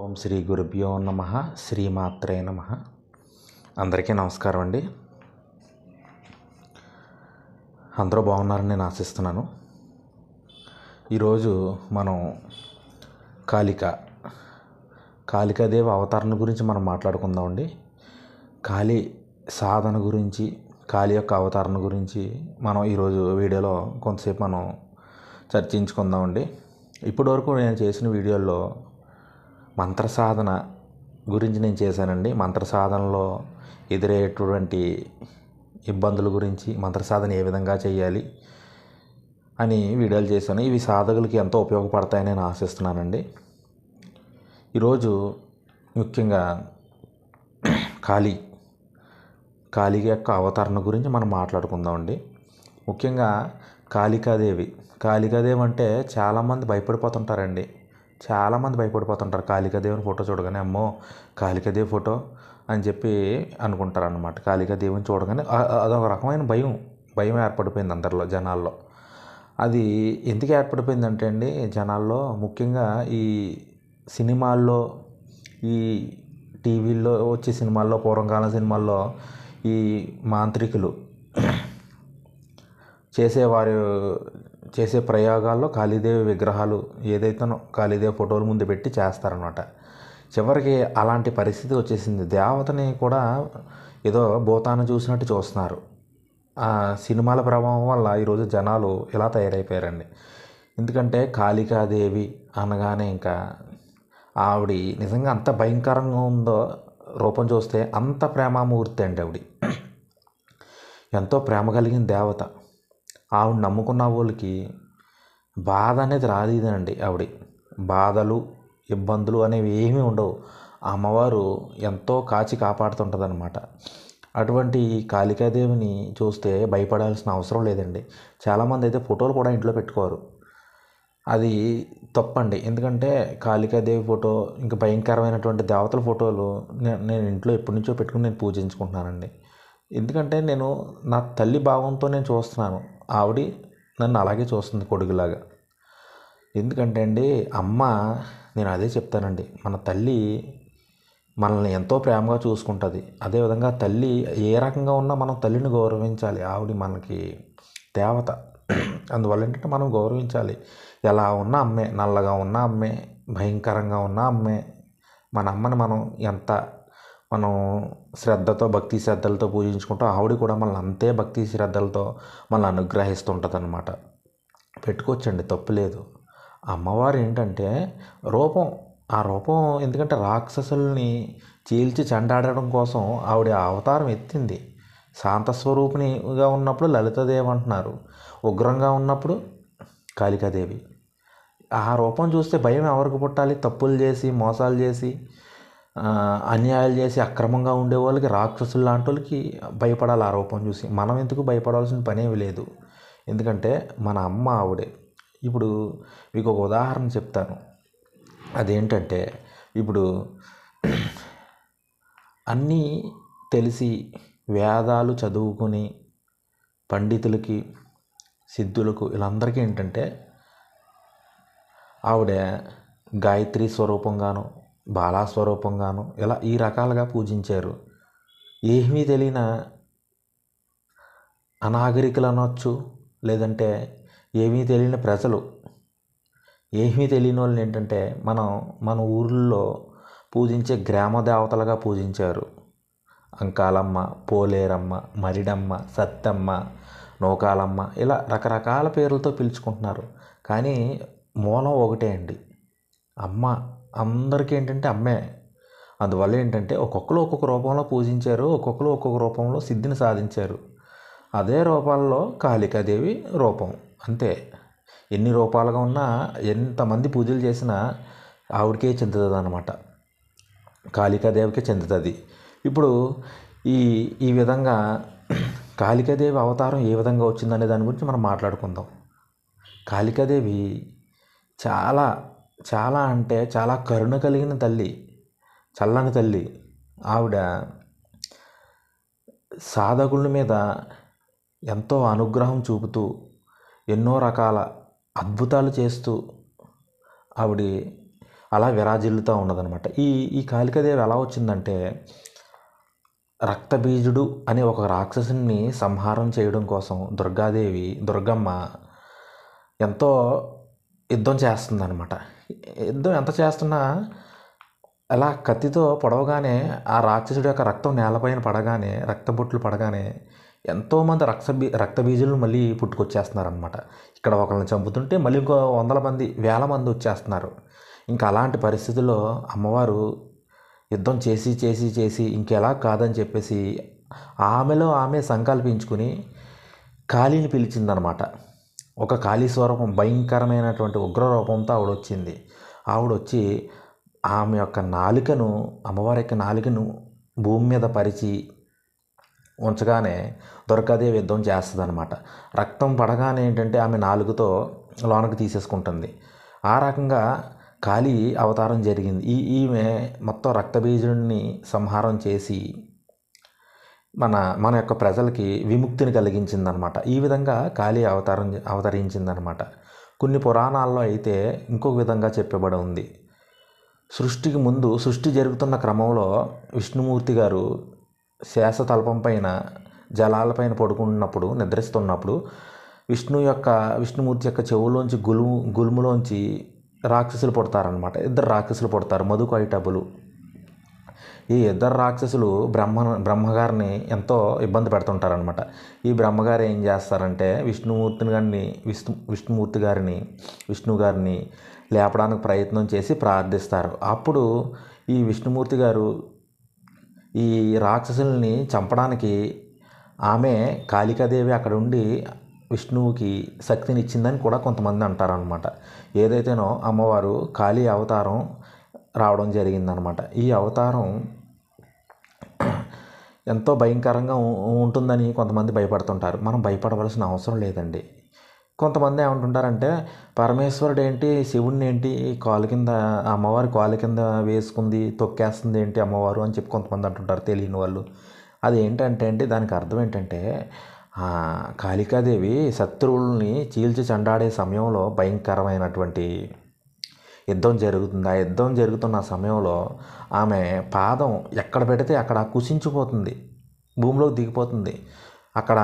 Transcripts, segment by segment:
ఓం శ్రీ గురుభ్యో నమ శ్రీమాత్రే నమ. అందరికీ నమస్కారం అండి. అందరూ బాగున్నారని నేను ఆశిస్తున్నాను. ఈరోజు మనం కాళిక కాళికాదేవి అవతారణ గురించి మనం మాట్లాడుకుందామండి కాళీ సాధన గురించి కాళీ యొక్క అవతారణ గురించి మనం ఈరోజు వీడియోలో కొంతసేపు మనం చర్చించుకుందామండి ఇప్పటివరకు నేను చేసిన వీడియోల్లో మంత్ర సాధన గురించి నేను చేశానండి. మంత్ర సాధనలో ఎదురయ్యేటటువంటి ఇబ్బందుల గురించి మంత్ర సాధన ఏ విధంగా చేయాలి అని వీడియోలు చేశాను. ఇవి సాధకులకి ఎంతో ఉపయోగపడతాయని నేను ఆశిస్తున్నానండి. ఈరోజు ముఖ్యంగా కాళీ కాళీ యొక్క అవతరణ గురించి మనం మాట్లాడుకుందామండి. ముఖ్యంగా కాళికాదేవి. కాళికాదేవి అంటే చాలామంది భయపడిపోతుంటారండి. చాలామంది భయపడిపోతుంటారు. కాళికాదేవిని ఫోటో చూడగానే అమ్మో కాళికాదేవి ఫోటో అని చెప్పి అనుకుంటారు అనమాట కాళికాదేవిని చూడగానే అదొక రకమైన భయం భయం ఏర్పడిపోయింది అందరిలో జనాల్లో. అది ఎందుకు ఏర్పడిపోయిందంటే అండి జనాల్లో ముఖ్యంగా ఈ సినిమాల్లో ఈ టీవీల్లో వచ్చే సినిమాల్లో పూర్వకాలం సినిమాల్లో ఈ మాంత్రికులు చేసేవారు చేసే ప్రయోగాల్లో కాళీదేవి విగ్రహాలు ఏదైతేనో కాళీదేవి ఫోటోల ముందు పెట్టి చేస్తారనమాట చివరికి అలాంటి పరిస్థితి వచ్చేసింది. దేవతని కూడా ఏదో భూతాన్ని చూసినట్టు చూస్తున్నారు. ఆ సినిమాల ప్రభావం వల్ల ఈరోజు జనాలు ఇలా తయారైపోయారండి. ఎందుకంటే కాళికాదేవి అనగానే ఇంకా ఆవిడ నిజంగా అంత భయంకరంగా ఉందో రూపం చూస్తే అంత ప్రేమామూర్తి అండి ఆవిడ. ఎంతో ప్రేమ కలిగిన దేవత. ఆవిడ నమ్ముకున్న వాళ్ళకి బాధ అనేది రాదిదండి ఆవిడ. బాధలు ఇబ్బందులు అనేవి ఏమీ ఉండవు. అమ్మవారు ఎంతో కాచి కాపాడుతుంటుంది అనమాట అటువంటి కాళికాదేవిని చూస్తే భయపడాల్సిన అవసరం లేదండి. చాలామంది అయితే ఫోటోలు కూడా ఇంట్లో పెట్టుకోరు. అది తప్పండి. ఎందుకంటే కాళికాదేవి ఫోటో ఇంకా భయంకరమైనటువంటి దేవతల ఫోటోలు నేను ఇంట్లో ఎప్పటి నుంచో పెట్టుకుని నేను పూజించుకుంటున్నానండి. ఎందుకంటే నేను నా తల్లి భావంతో నేను చూస్తున్నాను. ఆవిడ నన్ను అలాగే చూస్తుంది కొడుకులాగా. ఎందుకంటే అండి అమ్మ నేను అదే చెప్తానండి. మన తల్లి మనల్ని ఎంతో ప్రేమగా చూసుకుంటుంది. అదేవిధంగా తల్లి ఏ రకంగా ఉన్నా మనం తల్లిని గౌరవించాలి. ఆవిడ మనకి దేవత. అందువల్ల ఏంటంటే మనం గౌరవించాలి. ఎలా ఉన్నా అమ్మే నల్లగా ఉన్న అమ్మే భయంకరంగా ఉన్న అమ్మే మన అమ్మని మనం ఎంత మనం శ్రద్ధతో భక్తి శ్రద్ధలతో పూజించుకుంటూ. ఆవిడ కూడా మనల్ని అంతే భక్తి శ్రద్ధలతో మనల్ని అనుగ్రహిస్తుంటుంది అనమాట పెట్టుకోవచ్చండి తప్పు లేదు. అమ్మవారు ఏంటంటే రూపం ఆ రూపం ఎందుకంటే రాక్షసుల్ని చీల్చి చెండాడడం కోసం ఆవిడ అవతారం ఎత్తింది. శాంతస్వరూపిణిగా ఉన్నప్పుడు లలితదేవి అంటున్నారు. ఉగ్రంగా ఉన్నప్పుడు కాళికాదేవి. ఆ రూపం చూస్తే భయం ఎవరికి పుట్టాలి? తప్పులు చేసి మోసాలు చేసి అన్యాయాలు చేసి అక్రమంగా ఉండే వాళ్ళకి రాక్షసులు లాంటి వాళ్ళకి భయపడాలి ఆ రూపం చూసి. మనం ఎందుకు భయపడాల్సిన పనేమి లేదు. ఎందుకంటే మన అమ్మ ఆవిడే. ఇప్పుడు మీకు ఒక ఉదాహరణ చెప్తాను. అదేంటంటే ఇప్పుడు అన్నీ తెలిసి వేదాలు చదువుకుని పండితులకి సిద్ధులకు వీళ్ళందరికీ ఏంటంటే ఆవిడ గాయత్రి స్వరూపంగాను బాలాస్వరూపంగాను ఇలా ఈ రకాలుగా పూజించారు. ఏమీ తెలియన అనాగరికులు అనొచ్చు లేదంటే ఏమీ తెలియని ప్రజలు. ఏమీ తెలియని వాళ్ళు ఏంటంటే మనం మన ఊర్లో పూజించే గ్రామ దేవతలుగా పూజించారు. అంకాలమ్మ పోలేరమ్మ మరిడమ్మ సత్తమ్మ నూకాలమ్మ ఇలా రకరకాల పేర్లతో పిలుచుకుంటున్నారు. కానీ మూలం ఒకటే అండి. అమ్మ అందరికీ ఏంటంటే అమ్మే. అందువల్ల ఏంటంటే ఒక్కొక్కరు ఒక్కొక్క రూపంలో పూజించారు ఒక్కొక్కరు ఒక్కొక్క రూపంలో సిద్ధిని సాధించారు. అదే రూపాల్లో కాళికాదేవి రూపం అంతే. ఎన్ని రూపాలుగా ఉన్నా ఎంతమంది పూజలు చేసినా ఆవిడకే చెందుతుంది అనమాట కాళికాదేవికే చెందుతుంది. ఇప్పుడు ఈ ఈ విధంగా కాళికాదేవి అవతారం ఏ విధంగా వచ్చిందనే దాని గురించి మనం మాట్లాడుకుందాం. కాళికాదేవి చాలా చాలా అంటే చాలా కరుణ కలిగిన తల్లి చల్లని తల్లి. ఆవిడ సాధకుల మీద ఎంతో అనుగ్రహం చూపుతూ ఎన్నో రకాల అద్భుతాలు చేస్తూ ఆవిడ అలా విరాజిల్లుతూ ఉన్నదనమాట ఈ ఈ కాళికాదేవి ఎలా వచ్చిందంటే రక్తబీజుడు అనే ఒక రాక్షసుని సంహారం చేయడం కోసం దుర్గాదేవి దుర్గమ్మ ఎంతో యుద్ధం చేస్తుందన్నమాట. యుద్ధం ఎంత చేస్తున్నా అలా కత్తితో పొడవగానే ఆ రాక్షసుడి యొక్క రక్తం నేలపైన పడగానే రక్తబొట్లు పడగానే ఎంతోమంది రక్త బీ రక్త బీజులు మళ్ళీ పుట్టుకొచ్చేస్తున్నారనమాట ఇక్కడ ఒకరిని చంపుతుంటే మళ్ళీ ఇంకో వందల మంది వేల మంది వచ్చేస్తున్నారు. ఇంకా అలాంటి పరిస్థితుల్లో అమ్మవారు యుద్ధం చేసి చేసి చేసి ఇంకెలా కాదని చెప్పేసి ఆమెలో ఆమె సంకల్పించుకుని కాళీని పిలిచిందనమాట ఒక కాళీ స్వరూపం భయంకరమైనటువంటి ఉగ్రరూపంతో ఆవిడ వచ్చింది ఆవిడ వచ్చి ఆమె యొక్క నాలుకను అమ్మవారి యొక్క నాలుకను భూమి మీద పరిచి ఉంచగానే దుర్గాదేవి యుద్ధం చేస్తుంది అనమాట రక్తం పడగానే ఏంటంటే ఆమె నాలుగుతో లోనకు తీసేసుకుంటుంది. ఆ రకంగా కాళీ అవతారం జరిగింది. ఈ ఈమె మొత్తం రక్తబీజుడిని సంహారం చేసి మన మన యొక్క ప్రజలకి విముక్తిని కలిగించిందనమాట. ఈ విధంగా కాళీ అవతారం అవతరించిందనమాట. కొన్ని పురాణాల్లో అయితే ఇంకొక విధంగా చెప్పబడి ఉంది. సృష్టికి ముందు సృష్టి జరుగుతున్న క్రమంలో విష్ణుమూర్తి గారు శేషతల్పం పైన జలాలపైన పడుకున్నప్పుడు నిద్రిస్తున్నప్పుడు విష్ణు యొక్క విష్ణుమూర్తి యొక్క చెవులోంచి గులుము గులుములోంచి రాక్షసులు పుడతారనమాట. ఇద్దరు రాక్షసులు పుడతారు మధుకైటబులు. ఈ ఇద్దరు రాక్షసులు బ్రహ్మ బ్రహ్మగారిని ఎంతో ఇబ్బంది పెడుతుంటారనమాట ఈ బ్రహ్మగారు ఏం చేస్తారంటే విష్ణుమూర్తిని గారిని విష్ణు విష్ణుమూర్తి గారిని విష్ణు గారిని లేపడానికి ప్రయత్నం చేసి ప్రార్థిస్తారు. అప్పుడు ఈ విష్ణుమూర్తి గారు ఈ రాక్షసుల్ని చంపడానికి ఆమె కాళికాదేవి అక్కడ ఉండి విష్ణువుకి శక్తిని ఇచ్చిందని కూడా కొంతమంది అంటారనమాట ఏదైతేనో అమ్మవారు కాళీ అవతారం రావడం జరిగిందనమాట ఈ అవతారం ఎంతో భయంకరంగా ఉంటుందని కొంతమంది భయపడుతుంటారు. మనం భయపడవలసిన అవసరం లేదండి. కొంతమంది ఏమంటుంటారంటే పరమేశ్వరుడు ఏంటి శివుడిని ఏంటి కాలు కింద అమ్మవారి కాలు కింద వేసుకుంది తొక్కేస్తుంది ఏంటి అమ్మవారు? అని చెప్పి కొంతమంది అంటుంటారు తెలియని వాళ్ళు. అది ఏంటంటే అండి దానికి అర్థం ఏంటంటే కాళికాదేవి శత్రువుల్ని చీల్చి చండాడే సమయంలో భయంకరమైనటువంటి యుద్ధం జరుగుతుంది? ఆ యుద్ధం జరుగుతున్న సమయంలో ఆమె పాదం ఎక్కడ పెడితే అక్కడ కుసించిపోతుంది. భూమిలోకి దిగిపోతుంది. అక్కడ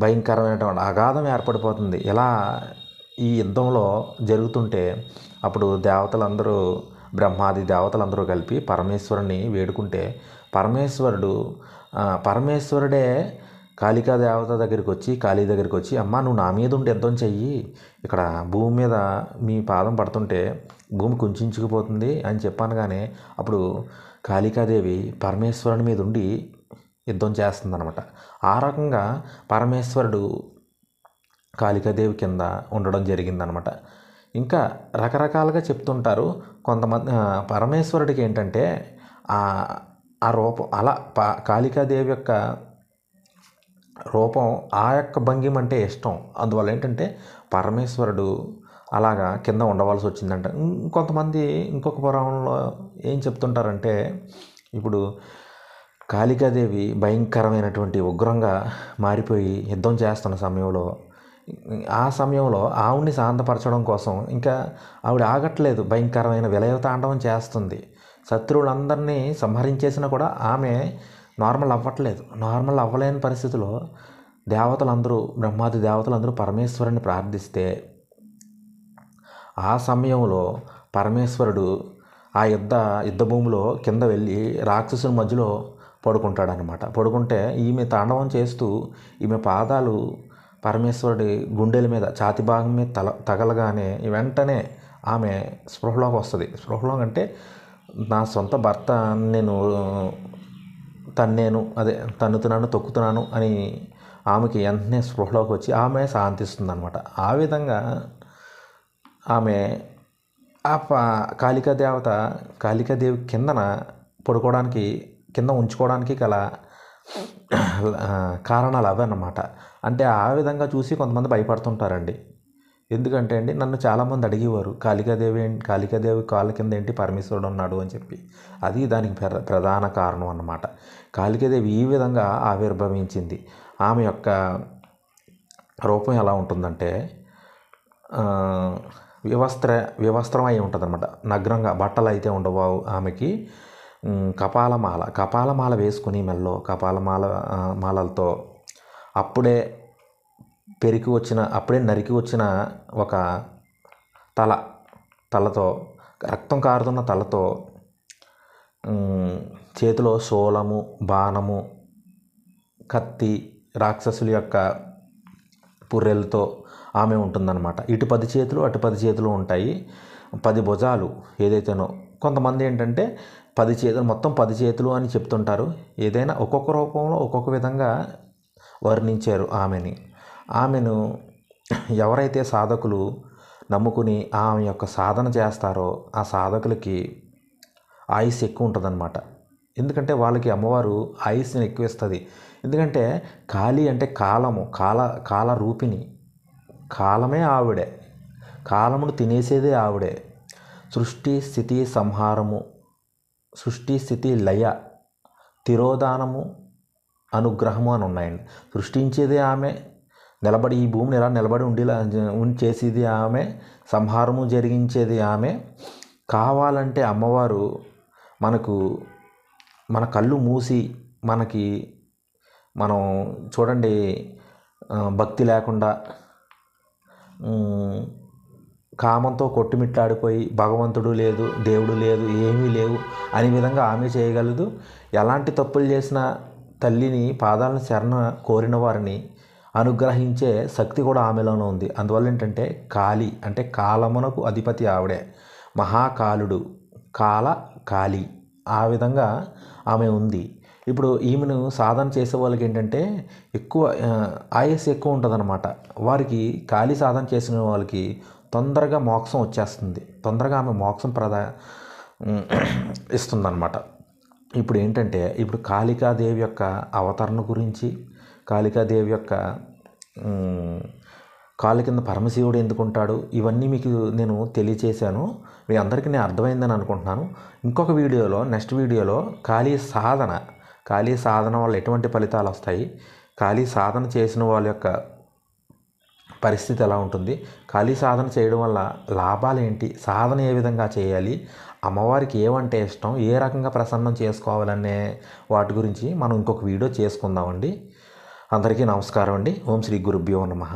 భయంకరమైనటువంటి అగాధం ఏర్పడిపోతుంది. ఇలా ఈ యుద్ధంలో జరుగుతుంటే అప్పుడు దేవతలందరూ బ్రహ్మాది దేవతలందరూ కలిపి పరమేశ్వరుని వేడుకుంటే పరమేశ్వరుడు పరమేశ్వరుడే కాళికా దేవత దగ్గరికి వచ్చి కాళీ దగ్గరికి వచ్చి అమ్మ నువ్వు నా మీద ఉండి యుద్ధం చెయ్యి. ఇక్కడ భూమి మీద మీ పాదం పడుతుంటే భూమి కుంచుకుపోతుంది అని చెప్పనగానే అప్పుడు కాళికాదేవి పరమేశ్వరుని మీద ఉండి యుద్ధం చేస్తుందన్నమాట. ఆ రకంగా పరమేశ్వరుడు కాళికాదేవి కింద ఉండడం జరిగిందనమాట ఇంకా రకరకాలుగా చెప్తుంటారు. కొంతమంది పరమేశ్వరుడికి ఏంటంటే ఆ ఆ రూపం అలా పా కాళికాదేవి యొక్క రూపం ఆ యొక్క భంగిమ అంటే ఇష్టం. అందువల్ల ఏంటంటే పరమేశ్వరుడు అలాగా కింద ఉండవలసి వచ్చిందంట. ఇంకొంతమంది ఇంకొక పురాణంలో ఏం చెప్తుంటారంటే ఇప్పుడు కాళికాదేవి భయంకరమైనటువంటి ఉగ్రంగా మారిపోయి యుద్ధం చేస్తున్న సమయంలో ఆ సమయంలో ఆవిడ్ని శాంతపరచడం కోసం ఇంకా ఆవిడ ఆగట్లేదు. భయంకరమైన విలయతాండవం చేస్తుంది. శత్రువులందరినీ సంహరించేసినా కూడా ఆమె నార్మల్ అవ్వట్లేదు. నార్మల్ అవ్వలేని పరిస్థితిలో దేవతలందరూ బ్రహ్మాది దేవతలందరూ పరమేశ్వరుని ప్రార్థిస్తే ఆ సమయంలో పరమేశ్వరుడు ఆ యుద్ధ యుద్ధ భూమిలో కింద వెళ్ళి రాక్షసుని మధ్యలో పడుకుంటాడనమాట పడుకుంటే ఈమె తాండవం చేస్తూ ఈమె పాదాలు పరమేశ్వరుడి గుండెల మీద ఛాతి భాగం మీద తల తగలగానే వెంటనే ఆమె స్పృహలోకి వస్తుంది. స్పృహలోకి అంటే నా సొంత భర్త నేను తన్నేను అదే తన్నుతున్నాను తొక్కుతున్నాను అని ఆమెకి వెంటనే స్పృహలోకి వచ్చి ఆమె శాంతిస్తుంది అనమాట ఆ విధంగా ఆమె ఆ కాళికా దేవత కాళికాదేవి కిందన పడుకోవడానికి కింద ఉంచుకోవడానికి గల కారణాలు అవన్నమాట. అన్నమాట అంటే ఆ విధంగా చూసి కొంతమంది భయపడుతుంటారండి. ఎందుకంటే అండి నన్ను చాలామంది అడిగేవారు కాళికాదేవి ఏంటి కాళికాదేవి కాళ్ళ కింద ఏంటి పరమేశ్వరుడు ఉన్నాడు? అని చెప్పి. అది దానికి ప్ర ప్రధాన కారణం అన్నమాట. కాళికాదేవి ఈ విధంగా ఆవిర్భవించింది. ఆమె యొక్క రూపం ఎలా ఉంటుందంటే వివస్త్ర వివస్త్రం అయి ఉంటుంది అనమాట నగ్నంగా బట్టలు అయితే ఉండవు ఆమెకి. కపాలమాల కపాలమాల వేసుకుని మెల్లో కపాలమాల మాలలతో అప్పుడే పెరికి వచ్చిన అప్పుడే నరికి వచ్చిన ఒక తల తలతో రక్తం కారుతున్న తలతో చేతిలో శూలము బాణము కత్తి రాక్షసుల యొక్క పుర్రెలతో ఆమె ఉంటుందన్నమాట. ఇటు పది చేతులు అటు పది చేతులు ఉంటాయి. పది భుజాలు ఏదైతేనో. కొంతమంది ఏంటంటే పది చేతులు మొత్తం పది చేతులు అని చెప్తుంటారు. ఏదైనా ఒక్కొక్క రూపంలో ఒక్కొక్క విధంగా వర్ణించారు ఆమెని. ఆమెను ఎవరైతే సాధకులు నమ్ముకుని ఆమె యొక్క సాధన చేస్తారో ఆ సాధకులకి ఆయుష్ ఎక్కువ ఉంటుందన్నమాట. ఎందుకంటే వాళ్ళకి అమ్మవారు ఆయుష్ని ఎక్కువ ఇస్తుంది ఎందుకంటే కాళి అంటే కాలము కాల కాల రూపిణి. కాలమే ఆవిడే. కాలమును తినేసేదే ఆవిడే. సృష్టి స్థితి సంహారము. సృష్టి స్థితి లయ తిరోధానము అనుగ్రహము అని ఉన్నాయండి. సృష్టించేదే ఆమె నిలబడి ఈ భూమిని ఎలా నిలబడి ఉండేలా చేసేది ఆమె సంహారము జరిగించేది ఆమె. కావాలంటే అమ్మవారు మనకు మన కళ్ళు మూసి మనకి మనం చూడండి భక్తి లేకుండా కామంతో కొట్టుమిట్లాడిపోయి భగవంతుడు లేదు దేవుడు లేదు ఏమీ లేవు అనే విధంగా ఆమె చేయగలదు. ఎలాంటి తప్పులు చేసినా తల్లిని పాదాలను శరణ కోరిన వారిని అనుగ్రహించే శక్తి కూడా ఆమెలోనే ఉంది. అందువల్ల ఏంటంటే కాళి అంటే కాలమునకు అధిపతి ఆవిడే. మహాకాలుడు కాల కాళి ఆ విధంగా ఆమె ఉంది. ఇప్పుడు ఈమెను సాధన చేసే వాళ్ళకి ఏంటంటే ఎక్కువ ఆ, ఆయుస్ ఎక్కువ ఉంటుందన్నమాట. వారికి ఖాళీ సాధన చేసిన వాళ్ళకి తొందరగా మోక్షం వచ్చేస్తుంది. తొందరగా ఆమె మోక్షం ప్రదా ఇస్తుందన్నమాట. ఇప్పుడు ఏంటంటే ఇప్పుడు కాళికాదేవి యొక్క అవతరణ గురించి కాళికాదేవి యొక్క కాళ్ళ కింద పరమశివుడు ఎందుకుంటాడు? ఇవన్నీ మీకు నేను తెలియచేశాను. మీ అందరికీ నేను అర్థమైందని అనుకుంటున్నాను. ఇంకొక వీడియోలో నెక్స్ట్ వీడియోలో ఖాళీ సాధన ఖాళీ సాధన వల్ల ఎటువంటి ఫలితాలు వస్తాయి? ఖాళీ సాధన చేసిన వాళ్ళ యొక్క పరిస్థితి ఎలా ఉంటుంది? ఖాళీ సాధన చేయడం వల్ల లాభాలు ఏంటి? సాధన ఏ విధంగా చేయాలి? అమ్మవారికి ఏమంటే ఇష్టం? ఏ రకంగా ప్రసన్నం చేసుకోవాలనే వాటి గురించి మనం ఇంకొక వీడియో చేసుకుందామండి. అందరికీ నమస్కారం అండి. ఓం శ్రీ గురుభ్యో నమః.